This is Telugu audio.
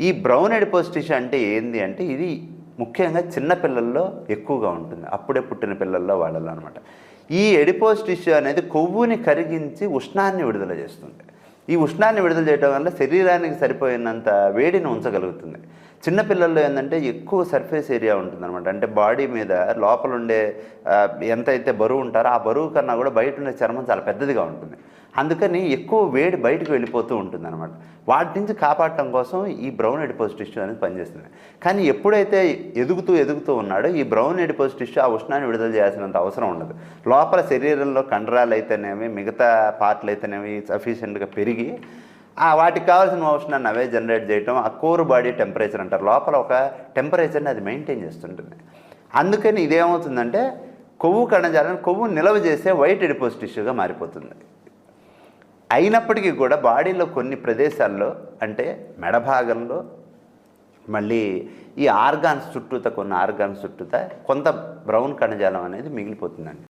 ఈ బ్రౌన్ ఎడిపోస్ టిష్యూ అంటే ఏంది అంటే ఇది ముఖ్యంగా చిన్న పిల్లల్లో ఎక్కువగా ఉంటుంది. అప్పుడే పుట్టిన పిల్లల్లో వాళ్ళలో అనమాట ఈ ఎడిపోస్ టిష్యూ అనేది కొవ్వుని కరిగించి ఉష్ణాన్ని విడుదల చేస్తుంది. ఈ ఉష్ణాన్ని విడుదల చేయడం వల్ల శరీరానికి సరిపోయినంత వేడిని ఉంచగలుగుతుంది. చిన్నపిల్లల్లో ఏంటంటే ఎక్కువ సర్ఫేస్ ఏరియా ఉంటుంది అనమాట అంటే బాడీ మీద లోపల ఉండే ఎంతైతే బరువు ఉంటారో ఆ బరువు కన్నా కూడా బయట ఉండే చర్మం చాలా పెద్దదిగా ఉంటుంది. అందుకని ఎక్కువ వేడి బయటకు వెళ్ళిపోతూ ఉంటుంది అనమాట వాటి నుంచి కాపాడటం కోసం ఈ బ్రౌన్ ఎడిపోజ్ టిష్యూ అనేది పనిచేస్తుంది. కానీ ఎప్పుడైతే ఎదుగుతూ ఎదుగుతూ ఉన్నాడో ఈ బ్రౌన్ ఎడిపోజ్ టిష్యూ ఆ ఉష్ణాన్ని విడుదల చేయాల్సినంత అవసరం ఉండదు. లోపల శరీరంలో కండరాలు అయితేనేమి మిగతా పార్ట్లు అయితేనేమి సఫిషియెంట్గా పెరిగి వాటికి కావాల్సిన ఉష్ణాన్ని అవే జనరేట్ చేయటం ఆ కోర్ బాడీ టెంపరేచర్ అంటారు. లోపల ఒక టెంపరేచర్ని అది మెయింటైన్ చేస్తుంటుంది. అందుకని ఇదేమవుతుందంటే కొవ్వు కణజాలను కొవ్వు నిలవ చేసే వైట్ ఎడిపోజ్ టిష్యూగా మారిపోతుంది. అయినప్పటికీ కూడా బాడీలో కొన్ని ప్రదేశాల్లో అంటే మెడ భాగంలో మళ్ళీ ఈ ఆర్గాన్స్ చుట్టూత కొన్ని ఆర్గాన్స్ చుట్టూత కొంత బ్రౌన్ కణజాలం అనేది మిగిలిపోతుందండి.